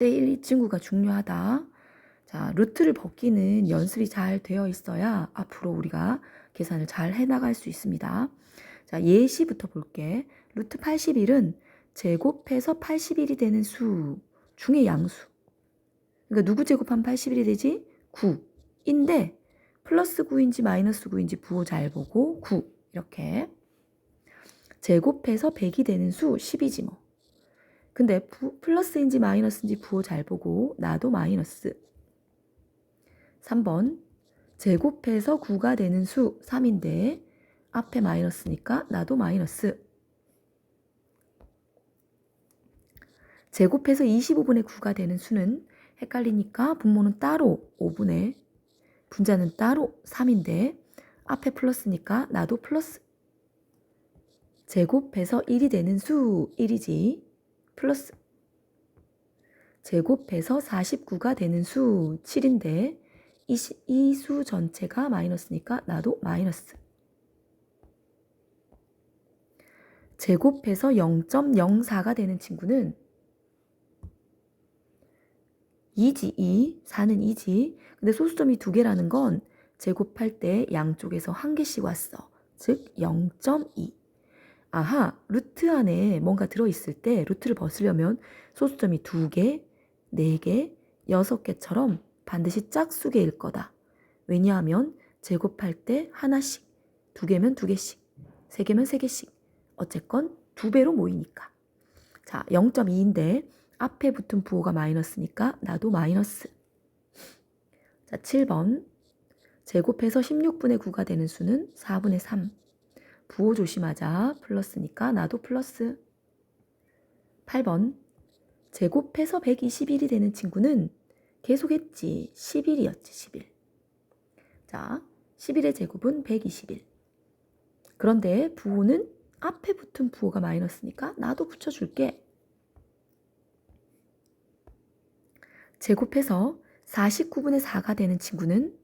1, 이 친구가 중요하다. 자, 루트를 벗기는 연습이 잘 되어 있어야 앞으로 우리가 계산을 잘 해나갈 수 있습니다. 자, 예시부터 볼게. 루트 81은 제곱해서 81이 되는 수 중의 양수. 그러니까 누구 제곱하면 81이 되지? 9인데 플러스 9인지 마이너스 9인지 부호 잘 보고 9 이렇게 제곱해서 100이 되는 수 10이지 뭐. 근데 부, 플러스인지 마이너스인지 부호 잘 보고 나도 마이너스. 3번 제곱해서 9가 되는 수 3인데 앞에 마이너스니까 나도 마이너스. 제곱해서 25분의 9가 되는 수는 헷갈리니까 분모는 따로 5분의 분자는 따로 3인데 앞에 플러스니까 나도 플러스. 제곱해서 1이 되는 수 1이지. 플러스. 제곱해서 49가 되는 수 7인데 이 수 전체가 마이너스니까 나도 마이너스. 제곱해서 0.04가 되는 친구는 2지 2, 4는 2지. 근데 소수점이 두 개라는 건 제곱할 때 양쪽에서 한 개씩 왔어. 즉 0.2 아하, 루트 안에 뭔가 들어있을 때 루트를 벗으려면 소수점이 두 개, 네 개, 여섯 개처럼 반드시 짝수개일 거다. 왜냐하면 제곱할 때 하나씩, 두 개면 두 개씩, 세 개면 세 개씩. 어쨌건 두 배로 모이니까. 자, 0.2인데 앞에 붙은 부호가 마이너스니까 나도 마이너스. 자, 7번. 제곱해서 16분의 9가 되는 수는 4분의 3. 부호 조심하자. 플러스니까 나도 플러스. 8번. 제곱해서 121이 되는 친구는 계속했지. 11이었지. 11. 자, 11의 제곱은 121. 그런데 부호는 앞에 붙은 부호가 마이너스니까 나도 붙여줄게. 제곱해서 49분의 4가 되는 친구는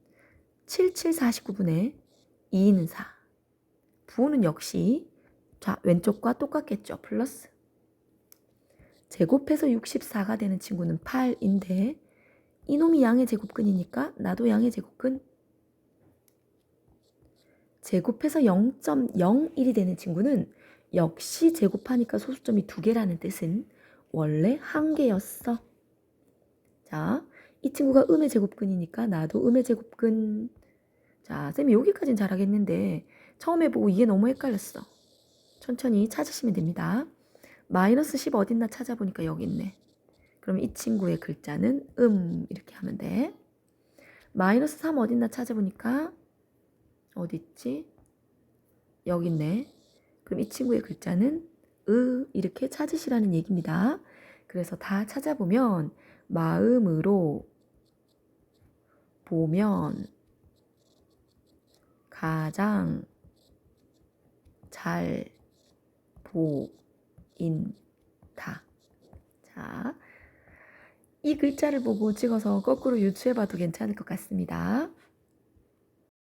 77 49분의 2는 4. 부호는 역시 자 왼쪽과 똑같겠죠. 플러스. 제곱해서 64가 되는 친구는 8인데 이놈이 양의 제곱근이니까 나도 양의 제곱근. 제곱해서 0.01이 되는 친구는 역시 제곱하니까 소수점이 두 개라는 뜻은 원래 한 개였어. 자, 이 친구가 음의 제곱근이니까 나도 음의 제곱근. 자, 쌤이 여기까지는 잘하겠는데 처음 해보고 이게 너무 헷갈렸어. 천천히 찾으시면 됩니다. 마이너스 10 어딨나 찾아보니까 여기 있네. 그럼 이 친구의 글자는 음 이렇게 하면 돼. 마이너스 3 어딨나 찾아보니까 어디 있지? 여기 있네. 그럼 이 친구의 글자는 으 이렇게 찾으시라는 얘기입니다. 그래서 다 찾아보면 마음으로 보면 가장 잘 보인다. 자, 이 글자를 보고 찍어서 거꾸로 유추해봐도 괜찮을 것 같습니다.